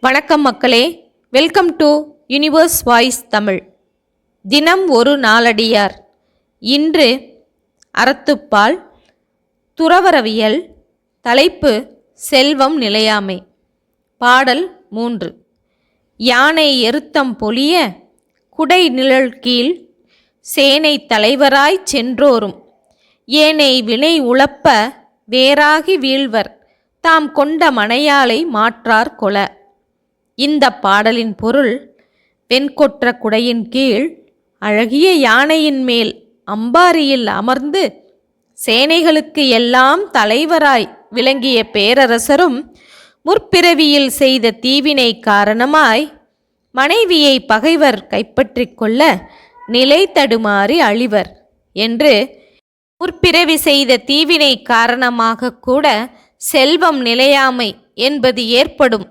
வணக்கம் மக்களே. Welcome to universe voice Tamil தினம் ஒரு நாளடியார். இன்று அறத்துப்பால் துறவரவியல் தலைப்பு செல்வம் நிலையாமை. பாடல் மூன்று. யானை எருத்தம் பொலிய குடை நிழல் கீழ் சேனை தலைவராய்ச் சென்றோரும். ஏனை வினை உழப்ப வேறாகி வீழ்வர். தாம் கொண்ட மனையாளை மாற்றார் கொல. இந்த பாடலின் பொருள் வெண்கொற்ற குடையின் கீழ் அழகிய யானையின் மேல் அம்பாரியில் அமர்ந்து சேனைகளுக்கு எல்லாம் தலைவராய் விளங்கிய பேரரசரும் முற்பிறவியில் செய்த தீவினை காரணமாய் மனைவியை பகைவர் கைப்பற்றிக் கொள்ள நிலை தடுமாறி அழிவர் என்று முற்பிறவி செய்த தீவினை காரணமாக கூட செல்வம் நிலையாமை என்பது ஏற்படும்.